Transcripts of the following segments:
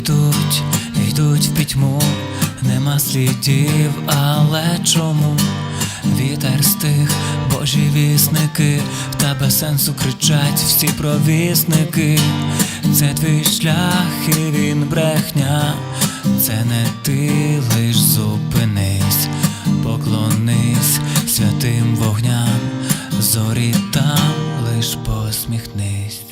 Йдуть, йдуть в пітьму, нема слідів, але чому? Вітер стих, божі вісники, та без сенсу кричать всі провісники. Це твій шлях, і він брехня, це не ти лиш зупинись, поклонись святим вогням, зорі там лиш посміхнись.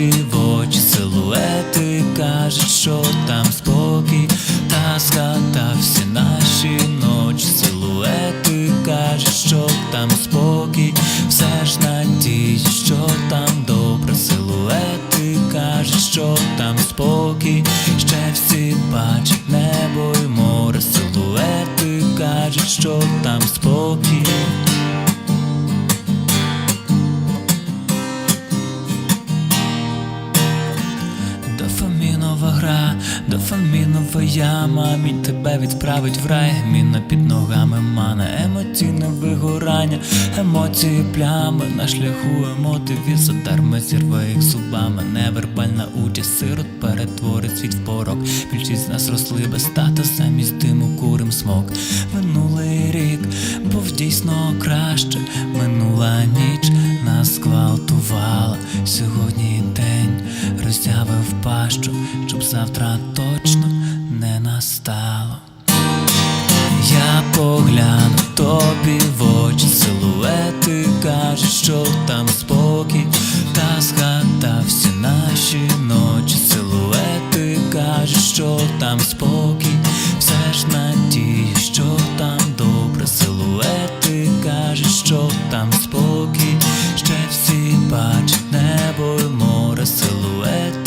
В в очі силуети кажуть, що там спокій, та згадав всі наші ночі, силуети кажуть, що там спокій, все ж надію, що там добре, силуети кажуть, що там спокій, ще всі бачать небо й море, силуети кажуть, що там спокій. Дофамінова яма, мій тебе відправить в рай, міна під ногами мане, емоційне вигорання, емоції плями на шляху емотивів задарми зірве їх зубами, невербальна участь сирот перетворить світ в порок. Більшість з нас росли без тата, замість диму курим смок. Минулий рік був дійсно краще, минула ніч нас гвалтувала. Сьогодні роззявив пащу, щоб завтра точно не настало. Я погляну тобі в очі, силуети кажуть, що там спокій, та згадав всі наші ночі, силуети кажуть, що там спокій, все ж надію, що там добре, силуети кажуть, що там спокій, ще всі бачать a silhouette.